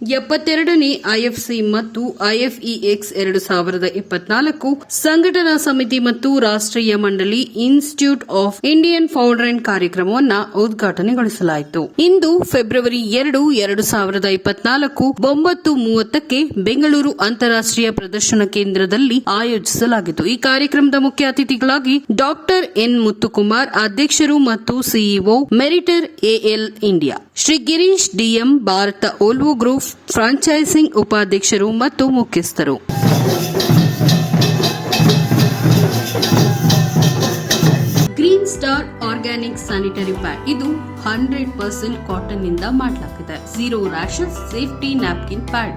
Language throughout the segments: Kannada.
ಎಪ್ಪತ್ತೆರಡನೇ ಐಎಫ್ಸಿ ಮತ್ತು ಐಎಫ್ಇಎಕ್ಸ್ ಎರಡು ಸಾವಿರದ ಇಪ್ಪತ್ನಾಲ್ಕು ಸಂಘಟನಾ ಸಮಿತಿ ಮತ್ತು ರಾಷ್ಟ್ರೀಯ ಮಂಡಳಿ ಇನ್ಸ್ಟಿಟ್ಯೂಟ್ ಆಫ್ ಇಂಡಿಯನ್ ಫೌಂಡ್ರೆಂಟ್ ಕಾರ್ಯಕ್ರಮವನ್ನು ಉದ್ಘಾಟನೆಗೊಳಿಸಲಾಯಿತು. ಇಂದು ಫೆಬ್ರವರಿ ಎರಡು ಎರಡು ಸಾವಿರದ ಇಪ್ಪತ್ನಾಲ್ಕು ಒಂಬತ್ತು ಮೂವತ್ತಕ್ಕೆ ಬೆಂಗಳೂರು ಅಂತಾರಾಷ್ಟೀಯ ಪ್ರದರ್ಶನ ಕೇಂದ್ರದಲ್ಲಿ ಆಯೋಜಿಸಲಾಗಿತ್ತು. ಈ ಕಾರ್ಯಕ್ರಮದ ಮುಖ್ಯ ಅತಿಥಿಗಳಾಗಿ ಡಾಕ್ಟರ್ ಎನ್ ಮುತ್ತುಕುಮಾರ್, ಅಧ್ಯಕ್ಷರು ಮತ್ತು CEO Meritor AL India, Shri Girish DM Bharat Volvo group franchising ಉಪಾಧ್ಯಕ್ಷರು ಮತ್ತು ಮುಖ್ಯಸ್ಥರು. Green star organic sanitary pad. ಇದು ಹಂಡ್ರೆಡ್ ಪರ್ಸೆಂಟ್ ಕಾಟನ್ನಿಂದ ಮಾಡಲಾಗಿದೆ zero rashes safety napkin pad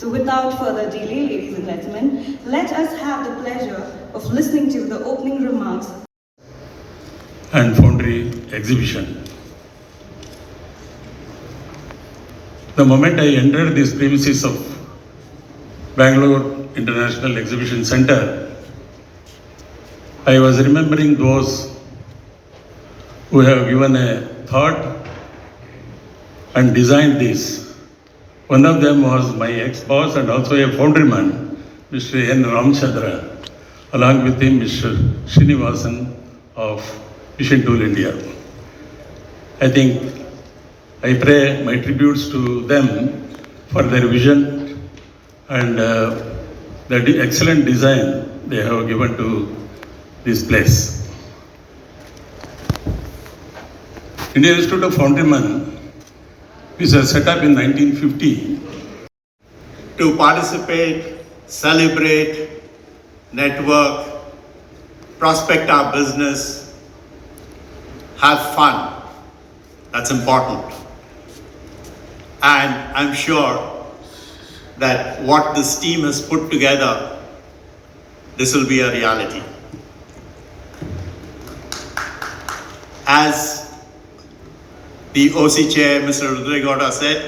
So without further delay, ladies and gentlemen, let us have the pleasure of listening to the opening remarks and Foundry exhibition. The moment I entered these premises of Bangalore International Exhibition Center, I was remembering those who have given a thought and designed this. One of them was my ex-boss and also a foundryman, Mr. N. Ramchandra, along with him Mr. Srinivasan of Vision Tool India. I think I pray my tributes to them for their vision and uh, the excellent design they have given to this place. Indian Institute of Foundryman is a set up in 1950 to participate, celebrate, network, prospect our business, have fun. That's important. And I'm sure that what this team has put together, this will be a reality. As the OC chair, Mr. Rudregoda said,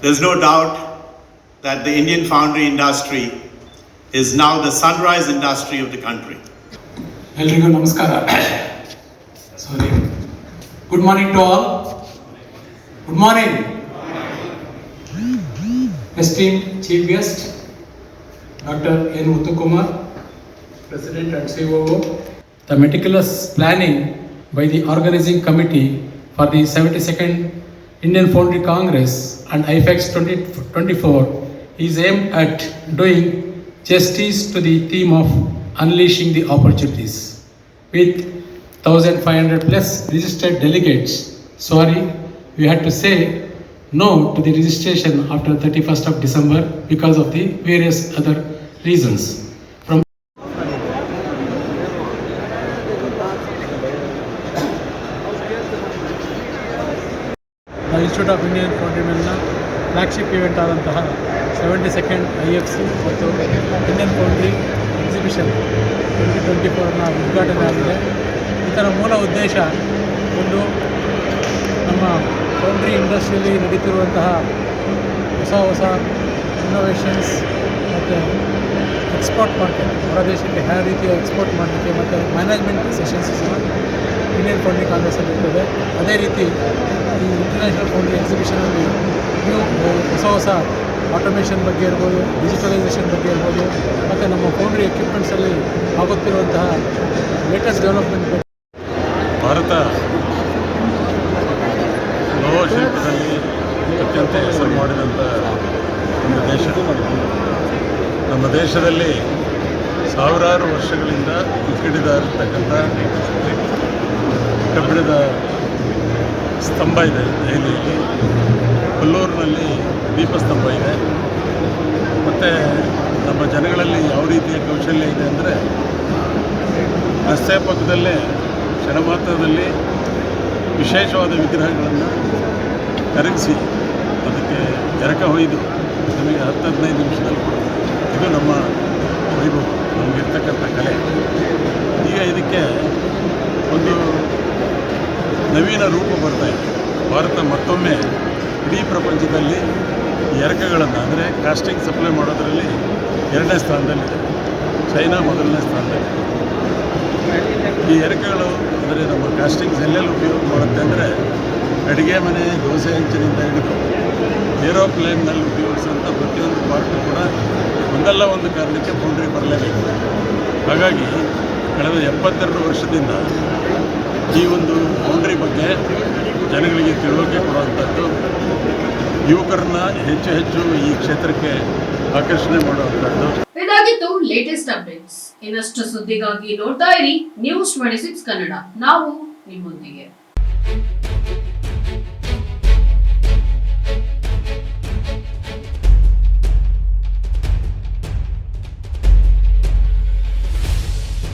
there's no doubt that the Indian foundry industry is now the sunrise industry of the country. ಎಲ್ರಿಗೂ ನಮಸ್ಕಾರ sorry good morning to all good morning esteem chief guest doctor N Muthukumar President and COO. The meticulous planning by the organizing committee for the 72nd Indian Foundry Congress and IFEX 2024 is aimed at doing justice to the theme of unleashing the opportunities. With 1500 plus registered delegates, sorry, we had to say no to the registration after 31st of December because of the various other reasons. Institute of Indian ಫೌಂಡೇಶನ್ನ flagship event ಆದಂತಹ seventy second I F C ಮತ್ತು Indian foundry exhibition twenty twenty ಫೋರ್ನ ಉದ್ಘಾಟನೆ ಆಗಿದೆ. ಇದರ ಮೂಲ ಉದ್ದೇಶ ಒಂದು ನಮ್ಮ ಫೌಂಡ್ರಿ ಇಂಡಸ್ಟ್ರಿಯಲ್ಲಿ ನಡೀತಿರುವಂತಹ ಹೊಸ ಹೊಸ ಇನ್ನೋವೇಷನ್ಸ್ ಮತ್ತು ಎಕ್ಸ್ಪೋರ್ಟ್ ಮಾರ್ಕೆಟ್ ಹೊರ ದೇಶಕ್ಕೆ ಯಾವ ರೀತಿಯ ಎಕ್ಸ್ಪೋರ್ಟ್ ಮಾಡಲಿಕ್ಕೆ ಮತ್ತು ಮ್ಯಾನೇಜ್ಮೆಂಟ್ ಸೆಷನ್ಸ್ ಸಹ ಇಂಡಿಯನ್ ಫೌಂಡ್ರಿ ಕಾಂಗ್ರೆಸ್ಸಲ್ಲಿ ಇರ್ತದೆ. ಅದೇ ರೀತಿ ಈ ಇಂಟರ್ನ್ಯಾಷನಲ್ ಫೌಂಡ್ರಿ ಎಕ್ಸಿಬಿಷನಲ್ಲಿ ಅಲ್ಲಿ ಹೊಸ ಹೊಸ ಆಟೋಮೇಷನ್ ಬಗ್ಗೆ ಇರ್ಬೋದು ಡಿಜಿಟಲೈಸೇಷನ್ ಬಗ್ಗೆ ಇರ್ಬೋದು, ಮತ್ತು ನಮ್ಮ ಫೌಂಡ್ರಿ ಎಕ್ವಿಪ್ಮೆಂಟ್ಸಲ್ಲಿ ಆಗುತ್ತಿರುವಂತಹ ಲೇಟೆಸ್ಟ್ ಡೆವಲಪ್ಮೆಂಟ್ ಭಾರತ ಶಿಲ್ಪದಲ್ಲಿ ಅತ್ಯಂತ ಹೆಸರು ಮಾಡಿದಂಥ ಒಂದು ದೇಶ. ನಮ್ಮ ದೇಶದಲ್ಲಿ ಸಾವಿರಾರು ವರ್ಷಗಳಿಂದ ಹಿಡಿದ ಕಬ್ಬಿಣದ ಸ್ತಂಭ ಇದೆ ದೆಹಲಿಯಲ್ಲಿ ಕೊಲ್ಲೂರಿನಲ್ಲಿ ದೀಪಸ್ತಂಭ ಇದೆ. ಮತ್ತು ನಮ್ಮ ಜನಗಳಲ್ಲಿ ಯಾವ ರೀತಿಯ ಕೌಶಲ್ಯ ಇದೆ ಅಂದರೆ ರಸ್ತೆ ಪಕ್ಕದಲ್ಲೇ ಕ್ಷಣ ಮಾತ್ರದಲ್ಲಿ ವಿಶೇಷವಾದ ವಿಗ್ರಹಗಳನ್ನು ಕರಗಿಸಿ ಅದಕ್ಕೆ ಎರಕ ಹೊಯ್ದು ನಮಗೆ ಹತ್ತು ಹದಿನೈದು ನಿಮಿಷದಲ್ಲಿ ಕೊಡೋದು. ಇದು ನಮ್ಮ ವೈಭವ. ನಮಗಿರ್ತಕ್ಕಂಥ ಕಲೆ. ಈಗ ಇದಕ್ಕೆ ಒಂದು ನವೀನ ರೂಪ ಬರ್ತಾ ಇದೆ. ಭಾರತ ಮತ್ತೊಮ್ಮೆ ಇಡೀ ಪ್ರಪಂಚದಲ್ಲಿ ಎರಕಗಳನ್ನು, ಅಂದರೆ ಕಾಸ್ಟಿಂಗ್ ಸಪ್ಲೈ ಮಾಡೋದರಲ್ಲಿ ಎರಡನೇ ಸ್ಥಾನದಲ್ಲಿದೆ. ಚೈನಾ ಮೊದಲನೇ ಸ್ಥಾನದಲ್ಲಿದೆ. ಈ ಎರಕಗಳು, ಅಂದರೆ ನಮ್ಮ ಕಾಸ್ಟಿಂಗ್ಸ್ ಎಲ್ಲೆಲ್ಲಿ ಉಪಯೋಗ ಮಾಡುತ್ತೆ ಅಂದರೆ ಅಡುಗೆ ಮನೆ, ದೋಸೆ ಹೆಂಚಿನಿಂದ ಹಿಡಿದು ಏರೋಪ್ಲೇನ್ನಲ್ಲಿ ಉಪಯೋಗಿಸುವಂಥ ಪ್ರತಿಯೊಂದು ಪಾರ್ಟು ಕೂಡ ಒಂದಲ್ಲ ಒಂದು ಕಾರಣಕ್ಕೆ ಫೌಂಡ್ರಿ ಬರಲೇಬೇಕು. ಹಾಗಾಗಿ ಕಳೆದ ಎಪ್ಪತ್ತೆರಡು ವರ್ಷದಿಂದ ಈ ಒಂದು ಬೌಂಡ್ರಿ ಬಗ್ಗೆ ಜನಗಳಿಗೆ ತಿಳುವಳಿಕೆ ಕೊಡುವಂಥದ್ದು, ಯುವಕರನ್ನ ಹೆಚ್ಚು ಹೆಚ್ಚು ಈ ಕ್ಷೇತ್ರಕ್ಕೆ ಆಕರ್ಷಣೆ ಮಾಡುವಂಥದ್ದು. ಇದಾಗಿತ್ತು ಲೇಟೆಸ್ಟ್ ಅಪ್ಡೇಟ್ಸ್ ಇನ್ನಷ್ಟು ಸುದ್ದಿಗಾಗಿ ನೋಡ್ತಾ ಇರಿ ನ್ಯೂಸ್ ಟ್ವೆಂಟಿ ಸಿಕ್ಸ್ ಕನ್ನಡ ನಾವು ನಿಮ್ಮೊಂದಿಗೆ.